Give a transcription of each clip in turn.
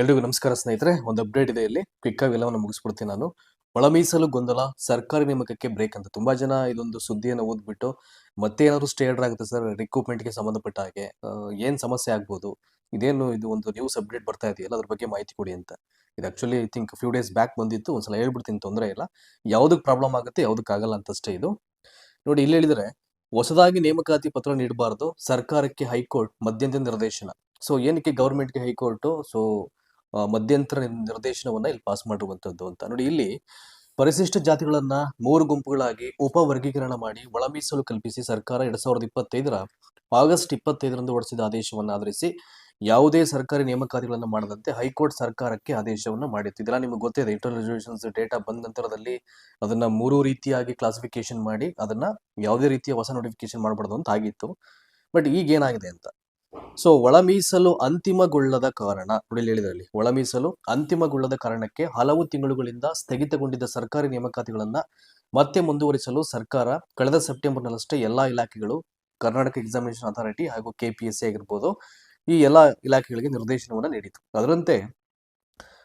ಎಲ್ರಿಗೂ ನಮಸ್ಕಾರ ಸ್ನೇಹಿತರೆ, ಒಂದು ಅಪ್ಡೇಟ್ ಇದೆ ಇಲ್ಲಿ. ಕ್ವಿಕ್ ಆಗಿ ಎಲ್ಲವನ್ನು ಮುಗಿಸ್ಬಿಡ್ತೀನಿ ನಾನು. ಒಳ ಮೀಸಲು ಗೊಂದಲ, ಸರ್ಕಾರಿ ನೇಮಕಕ್ಕೆ ಬ್ರೇಕ್ ಅಂತ. ತುಂಬಾ ಜನ ಇದೊಂದು ಸುದ್ದಿಯನ್ನು ಓದ್ಬಿಟ್ಟು ಮತ್ತೆ ಏನಾದ್ರು ಸ್ಟೇಡರ್ ಆಗುತ್ತೆ ಸರ್ ರಿಕ್ರೂಟ್ಮೆಂಟ್ಗೆ ಸಂಬಂಧಪಟ್ಟ ಹಾಗೆ. ಏನು ಸಮಸ್ಯೆ ಆಗ್ಬೋದು? ಇದೇನು ಇದು ಒಂದು ನ್ಯೂಸ್ ಅಪ್ಡೇಟ್ ಬರ್ತಾ ಇದೆಯಲ್ಲ, ಅದ್ರ ಬಗ್ಗೆ ಮಾಹಿತಿ ಕೊಡಿ ಅಂತ. ಇದು actually I think few days back ಬಂದಿತ್ತು, ಒಂದ್ಸಲ ಹೇಳ್ಬಿಡ್ತೀನಿ, ತೊಂದರೆ ಇಲ್ಲ. ಯಾವ್ದಕ್ಕೆ ಪ್ರಾಬ್ಲಮ್ ಆಗುತ್ತೆ ಯಾವ್ದಕ್ಕೆ ಆಗಲ್ಲ ಅಂತಷ್ಟೇ ಇದು. ನೋಡಿ, ಇಲ್ಲಿ ಹೇಳಿದ್ರೆ, ಹೊಸದಾಗಿ ನೇಮಕಾತಿ ಪತ್ರ ನೀಡಬಾರದು, ಸರ್ಕಾರಕ್ಕೆ ಹೈಕೋರ್ಟ್ ಮಧ್ಯಂತರ ನಿರ್ದೇಶನ. ಸೊ ಏನಕ್ಕೆ ಗವರ್ಮೆಂಟ್ಗೆ ಹೈಕೋರ್ಟ್? ಸೊ ಮಧ್ಯಂತರ ನಿರ್- ನಿರ್ದೇಶನವನ್ನ ಇಲ್ಲಿ ಪಾಸ್ ಮಾಡಿರುವಂತದ್ದು ಅಂತ. ನೋಡಿ, ಇಲ್ಲಿ ಪರಿಶಿಷ್ಟ ಜಾತಿಗಳನ್ನ ಮೂರು ಗುಂಪುಗಳಾಗಿ ಉಪ ವರ್ಗೀಕರಣ ಮಾಡಿ ಒಳ ಮೀಸಲು ಕಲ್ಪಿಸಿ ಸರ್ಕಾರ ಎರಡ್ ಸಾವಿರದ ಇಪ್ಪತ್ತೈದರ ಆಗಸ್ಟ್ ಇಪ್ಪತ್ತೈದರಂದು ಹೊರಡಿಸಿದ ಆದೇಶವನ್ನು ಆಧರಿಸಿ ಯಾವುದೇ ಸರ್ಕಾರಿ ನೇಮಕಾತಿಗಳನ್ನು ಮಾಡದಂತೆ ಹೈಕೋರ್ಟ್ ಸರ್ಕಾರಕ್ಕೆ ಆದೇಶವನ್ನು ಮಾಡಿತ್ತು ಇದೆಲ್ಲ ನಿಮಗೆ ಗೊತ್ತಿದೆ ಇಂಟರ್ನಲ್ ರಿಸರ್ವೇಷನ್ಸ್ ಡೇಟಾ ಬಂದ ನಂತರದಲ್ಲಿ ಅದನ್ನ ಮೂರು ರೀತಿಯಾಗಿ ಕ್ಲಾಸಿಫಿಕೇಶನ್ ಮಾಡಿ ಅದನ್ನ ಯಾವುದೇ ರೀತಿಯ ಹೊಸ ನೋಟಿಫಿಕೇಶನ್ ಮಾಡಬಾರ್ದು ಅಂತ ಆಗಿತ್ತು. ಬಟ್ ಈಗ ಏನಾಗಿದೆ ಅಂತ. ಸೊ ಒಳ ಮೀಸಲು ಅಂತಿಮಗೊಳ್ಳದ ಕಾರಣ, ನೋಡಿ ಹೇಳಿದ್ರಲ್ಲಿ ಒಳ ಮೀಸಲು ಅಂತಿಮಗೊಳ್ಳದ ಕಾರಣಕ್ಕೆ ಹಲವು ತಿಂಗಳುಗಳಿಂದ ಸ್ಥಗಿತಗೊಂಡಿದ್ದ ಸರ್ಕಾರಿ ನೇಮಕಾತಿಗಳನ್ನ ಮತ್ತೆ ಮುಂದುವರಿಸಲು ಸರ್ಕಾರ ಕಳೆದ ಸೆಪ್ಟೆಂಬರ್ನಲ್ಲಷ್ಟೇ ಎಲ್ಲಾ ಇಲಾಖೆಗಳು, ಕರ್ನಾಟಕ ಎಕ್ಸಾಮಿನೇಷನ್ ಅಥಾರಿಟಿ ಹಾಗೂ ಕೆಪಿಎಸ್ಸಿ ಆಗಿರ್ಬೋದು, ಈ ಎಲ್ಲಾ ಇಲಾಖೆಗಳಿಗೆ ನಿರ್ದೇಶನವನ್ನು ನೀಡಿತು ಅದರಂತೆ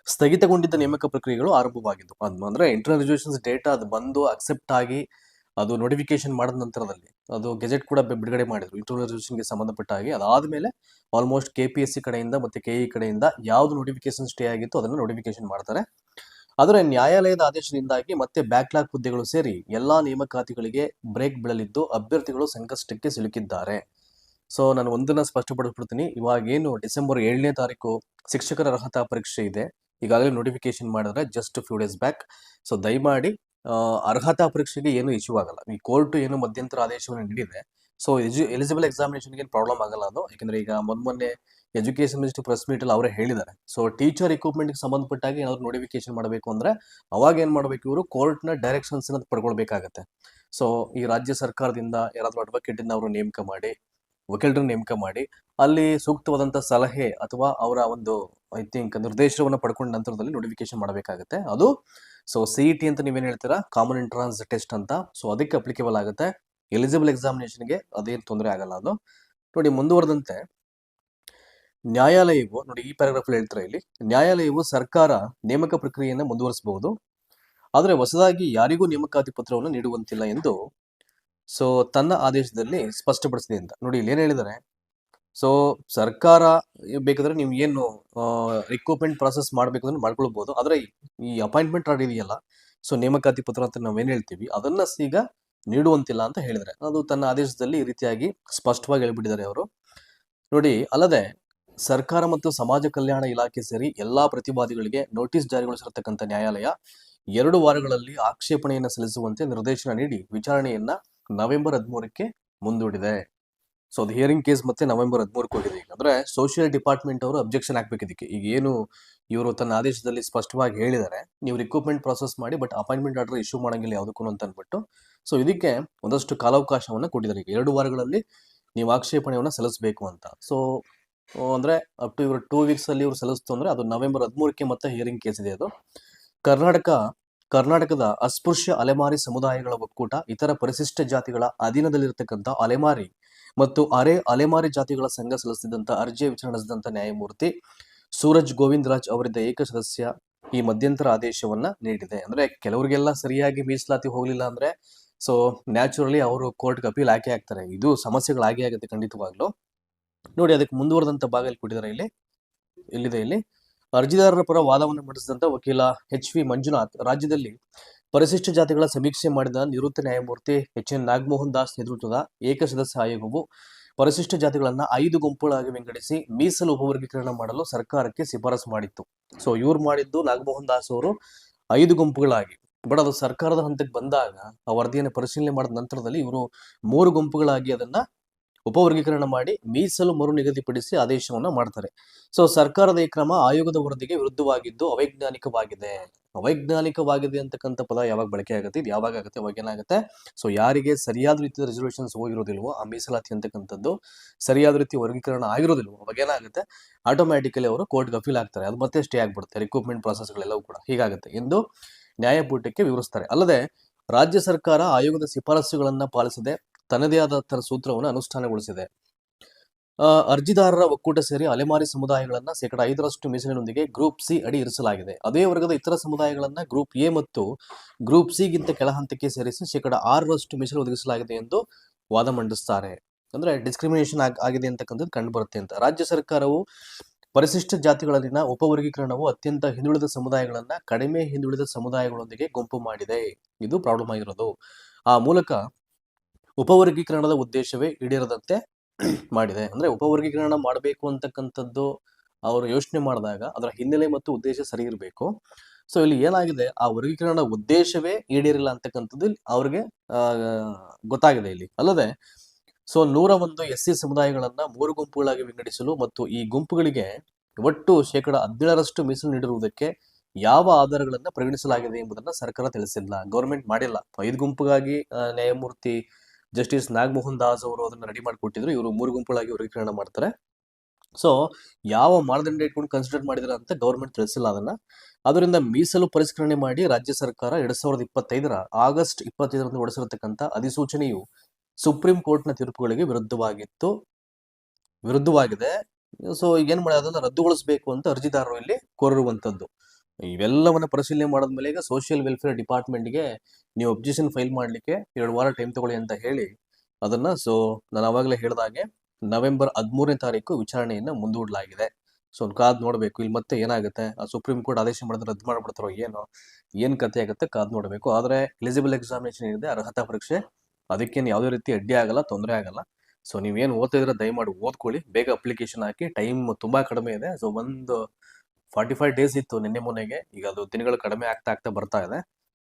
ಸ್ಥಗಿತಗೊಂಡಿದ್ದ ನೇಮಕ ಪ್ರಕ್ರಿಯೆಗಳು ಆರಂಭವಾಗಿದ್ದು ಅದ್ ಅಂದ್ರೆ ಇಂಟರ್ನಲ್ ರಿಸರ್ವೇಷನ್ಸ್ ಡೇಟಾ ಅದು ಬಂದು ಅಕ್ಸೆಪ್ಟ್ ಆಗಿ ಅದು ನೋಟಿಫಿಕೇಶನ್ ಮಾಡಿದ ನಂತರದಲ್ಲಿ ಅದು ಗೆಜೆಟ್ ಕೂಡ ಬಿಡುಗಡೆ ಮಾಡಿದ್ರು. ಇಂಟರ್ನಲ್ ರಿಸರ್ವೇಷನ್ಗೆ ಸಂಬಂಧಪಟ್ಟ ಹಾಗೆ. ಅದಾದಮೇಲೆ almost K P S C ಕಡೆಯಿಂದ ಮತ್ತೆ ಕೆ ಇ ಕಡೆಯಿಂದ ಯಾವುದು ನೋಟಿಫಿಕೇಶನ್ ಸ್ಟೇ ಆಗಿತ್ತು ಅದನ್ನು ನೋಟಿಫಿಕೇಶನ್ ಮಾಡ್ತಾರೆ. ಆದರೆ ನ್ಯಾಯಾಲಯದ ಆದೇಶದಿಂದಾಗಿ ಮತ್ತೆ ಬ್ಯಾಕ್ಲಾಗ್ ಹುದ್ದೆಗಳು ಸೇರಿ ಎಲ್ಲಾ ನೇಮಕಾತಿಗಳಿಗೆ ಬ್ರೇಕ್ ಬೀಳಲಿದ್ದು ಅಭ್ಯರ್ಥಿಗಳು ಸಂಕಷ್ಟಕ್ಕೆ ಸಿಲುಕಿದ್ದಾರೆ. ಸೊ ನಾನು ಒಂದನ್ನು ಸ್ಪಷ್ಟಪಡಿಸ್ಬಿಡ್ತೀನಿ. ಇವಾಗ ಏನು ಡಿಸೆಂಬರ್ ಏಳನೇ ತಾರೀಕು ಶಿಕ್ಷಕರ ಅರ್ಹತಾ ಪರೀಕ್ಷೆ ಇದೆ. ಈಗಾಗಲೇ ನೋಟಿಫಿಕೇಶನ್ ಮಾಡಿದ್ರೆ just few days back so ದಯಮಾಡಿ ಅರ್ಹತಾ ಪರೀಕ್ಷೆಗೆ ಏನು ಇಶ್ಯೂ ಆಗಲ್ಲ. ಈ ಕೋರ್ಟ್ ಏನು ಮಧ್ಯಂತರ ಆದೇಶವನ್ನು ನೀಡಿದೆ. ಸೊ ಎಜು ಎಲಿಜಿಬಲ್ ಎಕ್ಸಾಮಿನೇಷನ್ಗೆ ಏನು ಪ್ರಾಬ್ಲಮ್ ಆಗಲ್ಲ ಅದು. ಯಾಕಂದ್ರೆ ಈಗ ಮೊನ್ನೆ ಎಜುಕೇಶನ್ ಮಿನಿಸ್ಟರ್ ಪ್ರೆಸ್ ಮೀಟ್ ಅಲ್ಲಿ ಅವರೇ ಹೇಳಿದ್ದಾರೆ. ಸೊ ಟೀಚರ್ ಇಕ್ವಿಪ್ಮೆಂಟ್ಗೆ ಸಂಬಂಧಪಟ್ಟಾಗಿ ಏನಾದ್ರು ನೋಟಿಫಿಕೇಶನ್ ಮಾಡಬೇಕು ಅಂದ್ರೆ ಅವಾಗ ಏನ್ ಮಾಡಬೇಕು ಇವರು? ಕೋರ್ಟ್ನ ಡೈರೆಕ್ಷನ್ಸ್ ಪಡ್ಕೊಳ್ಬೇಕಾಗತ್ತೆ. ಸೊ ಈ ರಾಜ್ಯ ಸರ್ಕಾರದಿಂದ ಯಾರಾದ್ರೂ ಅಡ್ವೊಕೇಟ್ ಇಂದ ಅವರು ನೇಮಕ ಮಾಡಿ ವಕೀಲರನ್ನ ನೇಮಕ ಮಾಡಿ, ಅಲ್ಲಿ ಸೂಕ್ತವಾದಂತ ಸಲಹೆ ಅಥವಾ ಅವರ ಒಂದು, ಐ ಥಿಂಕ್, ನಿರ್ದೇಶನವನ್ನು ಪಡ್ಕೊಂಡ ನಂತರದಲ್ಲಿ ನೋಟಿಫಿಕೇಶನ್ ಮಾಡಬೇಕಾಗುತ್ತೆ. ಅದು ಸೊ ಸಿ ಇ ಟಿ ಅಂತ ನೀವೇನ್ ಹೇಳ್ತೀರಾ? ಕಾಮನ್ ಎಂಟ್ರಾನ್ಸ್ ಟೆಸ್ಟ್ ಅಂತ. ಸೊ ಅದಕ್ಕೆ ಅಪ್ಲಿಕೇಬಲ್ ಆಗುತ್ತೆ. ಎಲಿಜಿಬಲ್ ಎಕ್ಸಾಮಿನೇಷನ್ಗೆ ಅದೇನು ತೊಂದರೆ ಆಗಲ್ಲ ಅದು. ನೋಡಿ, ಮುಂದುವರೆದಂತೆ, ನ್ಯಾಯಾಲಯವು, ನೋಡಿ, ಈ ಪ್ಯಾರಾಗ್ರಾಫ್ ಹೇಳ್ತಾರೆ ಇಲ್ಲಿ, ನ್ಯಾಯಾಲಯವು ಸರ್ಕಾರ ನೇಮಕ ಪ್ರಕ್ರಿಯೆಯನ್ನು ಮುಂದುವರಿಸಬಹುದು. ಆದರೆ, ಹೊಸದಾಗಿ ಯಾರಿಗೂ ನೇಮಕಾತಿ ಪತ್ರವನ್ನು ನೀಡುವಂತಿಲ್ಲ ಎಂದು ಸೊ ತನ್ನ ಆದೇಶದಲ್ಲಿ ಸ್ಪಷ್ಟಪಡಿಸಿದೆ ಅಂತ. ನೋಡಿ, ಇಲ್ಲಿ ಏನು ಹೇಳಿದ್ದಾರೆ? ಸೊ ಸರ್ಕಾರ ಬೇಕಾದ್ರೆ ನೀವು ಏನು ರಿಕ್ರೂಟ್ಮೆಂಟ್ ಪ್ರಾಸೆಸ್ ಮಾಡ್ಬೇಕಂದ್ರೆ ಮಾಡ್ಕೊಳ್ಬಹುದು ಆದರೆ ಈ- ಈ ಅಪಾಯಿಂಟ್ಮೆಂಟ್ ಆರ್ಡರ್ ಇದೆಯಲ್ಲ ಸೊ ನೇಮಕಾತಿ ಪತ್ರ ಅಂತ ನಾವೇನ್ ಹೇಳ್ತೀವಿ, ಅದನ್ನ ಈಗ ನೀಡುವಂತಿಲ್ಲ ಅಂತ ಹೇಳಿದರೆ ಅದು ತನ್ನ ಆದೇಶದಲ್ಲಿ ಈ ರೀತಿಯಾಗಿ ಸ್ಪಷ್ಟವಾಗಿ ಹೇಳ್ಬಿಟ್ಟಿದ್ದಾರೆ ಅವರು. ನೋಡಿ, ಅಲ್ಲದೆ ಸರ್ಕಾರ ಮತ್ತು ಸಮಾಜ ಕಲ್ಯಾಣ ಇಲಾಖೆ ಸೇರಿ ಎಲ್ಲಾ ಪ್ರತಿವಾದಿಗಳಿಗೆ ನೋಟಿಸ್ ಜಾರಿಗೊಳಿಸಿರತಕ್ಕಂಥ ನ್ಯಾಯಾಲಯ ಎರಡು ವಾರಗಳಲ್ಲಿ ಆಕ್ಷೇಪಣೆಯನ್ನು ಸಲ್ಲಿಸುವಂತೆ ನಿರ್ದೇಶನ ನೀಡಿ ವಿಚಾರಣೆಯನ್ನ ನವೆಂಬರ್ ಹದಿಮೂರಕ್ಕೆ ಮುಂದೂಡಿದೆ. ಸೊ ಅದು ಹಿಯರಿಂಗ್ ಕೇಸ್ ಮತ್ತೆ ನವೆಂಬರ್ ಹದಿಮೂರಕ್ಕೆ ಹೋಗಿದೆ. ಈಗ ಅಂದ್ರೆ ಸೋಷಿಯಲ್ ಡಿಪಾರ್ಟ್ಮೆಂಟ್ ಅವರು ಅಬ್ಜೆಕ್ಷನ್ ಹಾಕ್ಬೇಕು ಇದಕ್ಕೆ ಈಗ ಏನು ಇವರು ತನ್ನ ಆದೇಶದಲ್ಲಿ ಸ್ಪಷ್ಟವಾಗಿ ಹೇಳಿದ್ದಾರೆ. ನೀವು ರಿಕ್ರೂಟ್ಮೆಂಟ್ ಪ್ರಾಸೆಸ್ ಮಾಡಿ ಬಟ್ ಅಪಾಯಿಂಟ್ಮೆಂಟ್ ಆರ್ಡರ್ ಇಶ್ಯೂ ಮಾಡಂಗಿಲ್ಲ ಯಾವುದಕ್ಕೂ ಅಂತ ಅಂದ್ಬಿಟ್ಟು. ಸೊ ಇದಕ್ಕೆ ಒಂದಷ್ಟು ಕಾಲಾವಕಾಶವನ್ನು ಕೊಟ್ಟಿದ್ದಾರೆ. ಈಗ ಎರಡು ವಾರಗಳಲ್ಲಿ ನೀವು ಆಕ್ಷೇಪಣೆಯನ್ನು ಸಲ್ಲಿಸಬೇಕು ಅಂತ. ಸೊ ಅಂದ್ರೆ ಅಪ್ ಟು ಇವರು ಟೂ ವೀಕ್ಸ್ ಅಲ್ಲಿ ಇವರು ಸಲ್ಲಿಸ್ತು ಅಂದ್ರೆ ಅದು ನವೆಂಬರ್ ಹದಿಮೂರಕ್ಕೆ ಮತ್ತೆ ಹಿಯರಿಂಗ್ ಕೇಸ್ ಇದೆ ಅದು. ಕರ್ನಾಟಕ ಕರ್ನಾಟಕದ ಅಸ್ಪೃಶ್ಯ ಅಲೆಮಾರಿ ಸಮುದಾಯಗಳ ಒಕ್ಕೂಟ, ಇತರ ಪರಿಶಿಷ್ಟ ಜಾತಿಗಳ ಅಧೀನದಲ್ಲಿರತಕ್ಕಂಥ ಅಲೆಮಾರಿ ಮತ್ತು ಅರೆ ಅಲೆಮಾರಿ ಜಾತಿಗಳ ಸಂಘ ಸಲ್ಲಿಸಿದಂತ ಅರ್ಜಿಯ ವಿಚಾರಣೆ ನಡೆಸಿದಂಥ ನ್ಯಾಯಮೂರ್ತಿ ಸೂರಜ್ ಗೋವಿಂದ್ ರಾಜ್ ಅವರಿದ್ದ ಏಕ ಸದಸ್ಯ ಈ ಮಧ್ಯಂತರ ಆದೇಶವನ್ನ ನೀಡಿದೆ. ಅಂದ್ರೆ ಕೆಲವರಿಗೆಲ್ಲ ಸರಿಯಾಗಿ ಮೀಸಲಾತಿ ಹೋಗಲಿಲ್ಲ ಅಂದ್ರೆ ಸೊ ನ್ಯಾಚುರಲಿ ಅವರು ಕೋರ್ಟ್ಗೆ ಅಪೀಲ್ ಹಾಕಿ ಆಗ್ತಾರೆ. ಇದು ಸಮಸ್ಯೆಗಳು ಆಗೇ ಆಗುತ್ತೆ ಖಂಡಿತವಾಗ್ಲು. ನೋಡಿ, ಅದಕ್ಕೆ ಮುಂದುವರೆದಂತ ಭಾಗ ಇಲ್ಲಿ ಕೊಟ್ಟಿದ್ದಾರೆ ಇಲ್ಲಿ. ಇಲ್ಲಿದೆ ಇಲ್ಲಿ. ಅರ್ಜಿದಾರರ ಪರ ವಾದವನ್ನು ಮಂಡಿಸಿದಂತ ವಕೀಲ ಎಚ್ ವಿ ಮಂಜುನಾಥ್, ರಾಜ್ಯದಲ್ಲಿ ಪರಿಶಿಷ್ಟ ಜಾತಿಗಳ ಸಮೀಕ್ಷೆ ಮಾಡಿದ ನಿವೃತ್ತ ನ್ಯಾಯಮೂರ್ತಿ ಎಚ್ ಎನ್ ನಾಗಮೋಹನ್ ದಾಸ್ ನೇತೃತ್ವದ ಏಕಸದಸ್ಯ ಆಯೋಗವು ಪರಿಶಿಷ್ಟ ಜಾತಿಗಳನ್ನ ಐದು ಗುಂಪುಗಳಾಗಿ ವಿಂಗಡಿಸಿ ಮೀಸಲು ಉಪವರ್ಗೀಕರಣ ಮಾಡಲು ಸರ್ಕಾರಕ್ಕೆ ಶಿಫಾರಸು ಮಾಡಿತ್ತು. ಸೊ ಇವ್ರು ಮಾಡಿದ್ದು ನಾಗಮೋಹನ್ ದಾಸ್ ಅವರು ಐದು ಗುಂಪುಗಳಾಗಿ. ಬಟ್ ಅದು ಸರ್ಕಾರದ ಹಂತಕ್ಕೆ ಬಂದಾಗ ಆ ವರದಿಯನ್ನು ಪರಿಶೀಲನೆ ಮಾಡಿದ ನಂತರದಲ್ಲಿ ಇವರು ಮೂರು ಗುಂಪುಗಳಾಗಿ ಅದನ್ನ ಉಪವರ್ಗೀಕರಣ ಮಾಡಿ ಮೀಸಲು ಮರು ನಿಗದಿಪಡಿಸಿ ಆದೇಶವನ್ನ ಮಾಡ್ತಾರೆ. ಸೊ ಸರ್ಕಾರದ ಈ ಕ್ರಮ ಆಯೋಗದ ವರದಿಗೆ ವಿರುದ್ಧವಾಗಿದ್ದು ಅವೈಜ್ಞಾನಿಕವಾಗಿದೆ. ಅವೈಜ್ಞಾನಿಕವಾಗಿದೆ ಅಂತಕ್ಕಂಥ ಪದ ಯಾವಾಗ ಬಳಕೆ ಆಗುತ್ತೆ? ಇದು ಯಾವಾಗ ಆಗುತ್ತೆ? ಅವಾಗ ಏನಾಗುತ್ತೆ? ಸೊ ಯಾರಿಗೆ ಸರಿಯಾದ ರೀತಿಯ ರಿಸರ್ವೇಷನ್ಸ್ ಹೋಗಿರೋದಿಲ್ವೋ, ಆ ಮೀಸಲಾತಿ ಅಂತಕ್ಕಂಥದ್ದು ಸರಿಯಾದ ರೀತಿ ವರ್ಗೀಕರಣ ಆಗಿರೋದಿಲ್ವೋ, ಅವಾಗ ಏನಾಗುತ್ತೆ? ಆಟೋಮ್ಯಾಟಿಕಲಿ ಅವರು ಕೋರ್ಟ್ಗೆ ಅಫೀಲ್ ಆಗ್ತಾರೆ ಅದು ಮತ್ತೆ ಸ್ಟೇ ಆಗ್ಬಿಡುತ್ತೆ. ರಿಕ್ರೂಟ್ಮೆಂಟ್ ಪ್ರಾಸೆಸ್ಗಳೆಲ್ಲವೂ ಕೂಡ. ಹೀಗಾಗುತ್ತೆ. ಎಂದು ನ್ಯಾಯಪೀಠಕ್ಕೆ ವಿವರಿಸ್ತಾರೆ. ಅಲ್ಲದೆ, ರಾಜ್ಯ ಸರ್ಕಾರ ಆಯೋಗದ ಶಿಫಾರಸುಗಳನ್ನ ಪಾಲಿಸದೆ ತನ್ನದೇ ಆದ ತನ್ನ ಸೂತ್ರವನ್ನು ಅನುಷ್ಠಾನಗೊಳಿಸಿದೆ. ಅರ್ಜಿದಾರರ ಒಕ್ಕೂಟ ಸೇರಿ ಅಲೆಮಾರಿ ಸಮುದಾಯಗಳನ್ನ ಶೇಕಡ ಐದರಷ್ಟು ಮೀಸಲಿನೊಂದಿಗೆ ಗ್ರೂಪ್ ಸಿ ಅಡಿ ಇರಿಸಲಾಗಿದೆ. ಅದೇ ವರ್ಗದ ಇತರ ಸಮುದಾಯಗಳನ್ನ ಗ್ರೂಪ್ ಎ ಮತ್ತು ಗ್ರೂಪ್ ಸಿ ಗಿಂತ ಕೆಳ ಹಂತಕ್ಕೆ ಸೇರಿಸಿ ಶೇಕಡ ಆರರಷ್ಟು ಮೀಸಲು ಒದಗಿಸಲಾಗಿದೆ ಎಂದು ವಾದ ಮಂಡಿಸ್ತಾರೆ. ಅಂದ್ರೆ ಡಿಸ್ಕ್ರಿಮಿನೇಷನ್ ಆಗಿದೆ ಅಂತಕ್ಕಂಥದ್ದು ಕಂಡು ಬರುತ್ತೆ ಅಂತ. ರಾಜ್ಯ ಸರ್ಕಾರವು ಪರಿಶಿಷ್ಟ ಜಾತಿಗಳಲ್ಲಿನ ಉಪವರ್ಗೀಕರಣವು ಅತ್ಯಂತ ಹಿಂದುಳಿದ ಸಮುದಾಯಗಳನ್ನ ಕಡಿಮೆ ಹಿಂದುಳಿದ ಸಮುದಾಯಗಳೊಂದಿಗೆ ಗುಂಪು ಮಾಡಿದೆ. ಇದು ಪ್ರಾಬ್ಲಮ್ ಆಗಿರೋದು. ಆ ಮೂಲಕ ಉಪವರ್ಗೀಕರಣದ ಉದ್ದೇಶವೇ ಈಡೇರದಂತೆ ಮಾಡಿದೆ. ಅಂದ್ರೆ ಉಪವರ್ಗೀಕರಣ ಮಾಡಬೇಕು ಅಂತಕ್ಕಂಥದ್ದು ಅವರು ಯೋಚನೆ ಮಾಡಿದಾಗ ಅದರ ಹಿನ್ನೆಲೆ ಮತ್ತು ಉದ್ದೇಶ ಸರಿ ಇರಬೇಕು. ಸೊ ಇಲ್ಲಿ ಏನಾಗಿದೆ? ಆ ವರ್ಗೀಕರಣ ಉದ್ದೇಶವೇ ಈಡೇರಿಲ್ಲ ಅಂತಕ್ಕಂಥದ್ದು ಅವ್ರಿಗೆ ಗೊತ್ತಾಗಿದೆ ಇಲ್ಲಿ. ಅಲ್ಲದೆ ಸೊ ನೂರ ಒಂದು ಎಸ್ ಸಿ ಸಮುದಾಯಗಳನ್ನ ಮೂರು ಗುಂಪುಗಳಾಗಿ ವಿಂಗಡಿಸಲು ಮತ್ತು ಈ ಗುಂಪುಗಳಿಗೆ ಒಟ್ಟು ಶೇಕಡ ಹದಿನೇಳರಷ್ಟು ಮೀಸಲು ನೀಡಿರುವುದಕ್ಕೆ ಯಾವ ಆಧಾರಗಳನ್ನ ಪರಿಗಣಿಸಲಾಗಿದೆ ಎಂಬುದನ್ನ ಸರ್ಕಾರ ತಿಳಿಸಿಲ್ಲ. ಗೌರ್ಮೆಂಟ್ ಮಾಡಿಲ್ಲ. ಐದು ಗುಂಪುಗಾಗಿ ನ್ಯಾಯಮೂರ್ತಿ ಜಸ್ಟಿಸ್ ನಾಗಮೋಹನ್ ದಾಸ್ ಅವರು ಅದನ್ನ ರೆಡಿ ಮಾಡಿಕೊಟ್ಟಿದ್ರು. ಇವರು ಮೂರು ಗುಂಪುಗಳಾಗಿ ವರ್ಗೀಕರಣ ಮಾಡ್ತಾರೆ. ಸೊ ಯಾವ ಮಾನದಂಡ ಇಟ್ಕೊಂಡು ಕನ್ಸಿಡರ್ ಮಾಡಿದ್ರ ಅಂತ ಗೌರ್ಮೆಂಟ್ ತಿಳಿಸಿಲ್ಲ ಅದನ್ನ. ಅದರಿಂದ ಮೀಸಲು ಪರಿಷ್ಕರಣೆ ಮಾಡಿ ರಾಜ್ಯ ಸರ್ಕಾರ ಎರಡ್ ಸಾವಿರದ ಇಪ್ಪತ್ತೈದರ ಆಗಸ್ಟ್ ಇಪ್ಪತ್ತೈದರಂದು ಹೊರಡಿಸಿರತಕ್ಕಂಥ ಅಧಿಸೂಚನೆಯು ಸುಪ್ರೀಂ ಕೋರ್ಟ್ನ ತೀರ್ಪುಗಳಿಗೆ ವಿರುದ್ಧವಾಗಿತ್ತು. ವಿರುದ್ಧವಾಗಿದೆ. ಸೊ ಈಗ ಏನ್ ಮಾಡಿ ಅದನ್ನ ರದ್ದುಗೊಳಿಸಬೇಕು ಅಂತ ಅರ್ಜಿದಾರರು ಇಲ್ಲಿ ಕೋರಿರುವಂತದ್ದು. ಇವೆಲ್ಲವನ್ನ ಪರಿಶೀಲನೆ ಮಾಡಿದ್ಮೇಲೆ ಈಗ ಸೋಷಿಯಲ್ ವೆಲ್ಫೇರ್ ಡಿಪಾರ್ಟ್ಮೆಂಟ್ಗೆ ನೀವು ಅಬ್ಜೆಕ್ಷನ್ ಫೈಲ್ ಮಾಡ್ಲಿಕ್ಕೆ ಎರಡು ವಾರ ಟೈಮ್ ತಗೊಳ್ಳಿ ಅಂತ ಹೇಳಿ ಅದನ್ನ. ಸೊ ನಾನು ಅವಾಗಲೇ ಹೇಳಿದಾಗೆ ನವೆಂಬರ್ ಹದಿಮೂರನೇ ತಾರೀಕು ವಿಚಾರಣೆಯನ್ನ ಮುಂದೂಡಲಾಗಿದೆ. ಸೊ ಕಾದ್ ನೋಡಬೇಕು. ಇಲ್ಲಿ ಮತ್ತೆ ಏನಾಗುತ್ತೆ? ಆ ಸುಪ್ರೀಂ ಕೋರ್ಟ್ ಆದೇಶ ಮಾಡಿದ್ರೆ ರದ್ದು ಮಾಡ್ಬಿಡ್ತಾರೋ ಏನೋ? ಏನ್ ಕತೆ ಆಗುತ್ತೆ? ಕಾದ್ ನೋಡಬೇಕು. ಆದ್ರೆ ಎಲಿಜಿಬಲ್ ಎಕ್ಸಾಮಿನೇಷನ್ ಏನಿದೆ? ಅರ್ಹತಾ ಪರೀಕ್ಷೆ. ಅದಕ್ಕೇನು ಯಾವುದೇ ರೀತಿ ಅಡ್ಡಿ ಆಗಲ್ಲ, ತೊಂದರೆ ಆಗಲ್ಲ. ಸೊ ನೀವೇನು ಓದ್ತಿದ್ರೆ ದಯಮಾಡಿ ಓದ್ಕೊಳ್ಳಿ. ಬೇಗ ಅಪ್ಲಿಕೇಶನ್ ಹಾಕಿ. ಟೈಮ್ ತುಂಬಾ ಕಡಿಮೆ ಇದೆ. ಸೊ ಒಂದು ಫಾರ್ಟಿ ಫೈವ್ ಡೇಸ್ ಇತ್ತು ನಿನ್ನೆ ಮೊನ್ನೆಗೆ. ಈಗ ಅದು ದಿನಗಳು ಕಡಿಮೆ ಆಗ್ತಾ ಆಗ್ತಾ ಬರ್ತಾ ಇದೆ.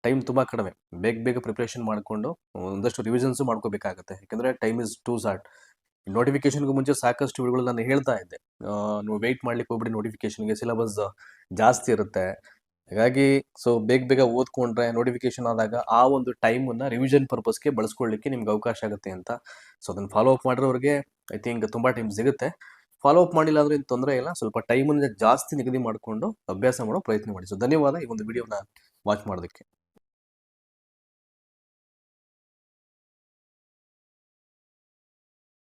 ಟೈಮ್ ತುಂಬ ಕಡಿಮೆ. ಬೇಗ ಬೇಗ ಪ್ರಿಪ್ರೇಷನ್ ಮಾಡಿಕೊಂಡು ಒಂದಷ್ಟು ರಿವಿಷನ್ಸ್ ಮಾಡ್ಕೋಬೇಕಾಗುತ್ತೆ. ಯಾಕಂದ್ರೆ ಟೈಮ್ ಇಸ್ ಟೂ ಶಾರ್ಟ್ ನೋಟಿಫಿಕೇಶನ್ಗೂ ಮುಂಚೆ ಸಾಕಷ್ಟು ವಿಡಿಯೋಗಳು ನಾನು ಹೇಳ್ತಾ ಇದ್ದೆ. ನೀವು ವೆಯ್ಟ್ ಮಾಡ್ಲಿಕ್ಕೆ ಹೋಗ್ಬಿಡಿ ನೋಟಿಫಿಕೇಶನ್ಗೆ ಸಿಲೆಬಸ್ ಜಾಸ್ತಿ ಇರುತ್ತೆ. ಹಾಗಾಗಿ ಸೊ ಬೇಗ ಬೇಗ ಓದ್ಕೊಂಡ್ರೆ ನೋಟಿಫಿಕೇಶನ್ ಆದಾಗ ಆ ಒಂದು ಟೈಮನ್ನು ರಿವಿಷನ್ ಪರ್ಪಸ್ಗೆ ಬಳಸ್ಕೊಳ್ಳಿಕ್ಕೆ ನಿಮ್ಗೆ ಅವಕಾಶ ಆಗುತ್ತೆ ಅಂತ. ಸೊ ಅದನ್ನ ಫಾಲೋ ಅಪ್ ಮಾಡಿರೋರಿಗೆ ಐ ಥಿಂಕ್ ತುಂಬಾ ಟೈಮ್ ಸಿಗುತ್ತೆ. ಫಾಲೋ ಅಪ್ ಮಾಡಿಲ್ಲ ಅಂದ್ರೆ ಏನು ತೊಂದರೆ ಇಲ್ಲ. ಸ್ವಲ್ಪ ಟೈಮನ್ನ ಜಾಸ್ತಿ ನಿಗದಿ ಮಾಡಿಕೊಂಡು ಅಭ್ಯಾಸ ಮಾಡೋ ಪ್ರಯತ್ನ ಮಾಡಿ. ಸೊ ಧನ್ಯವಾದ ಈ ಒಂದು ವಿಡಿಯೋನ ವಾಚ್ ಮಾಡೋದಕ್ಕೆ.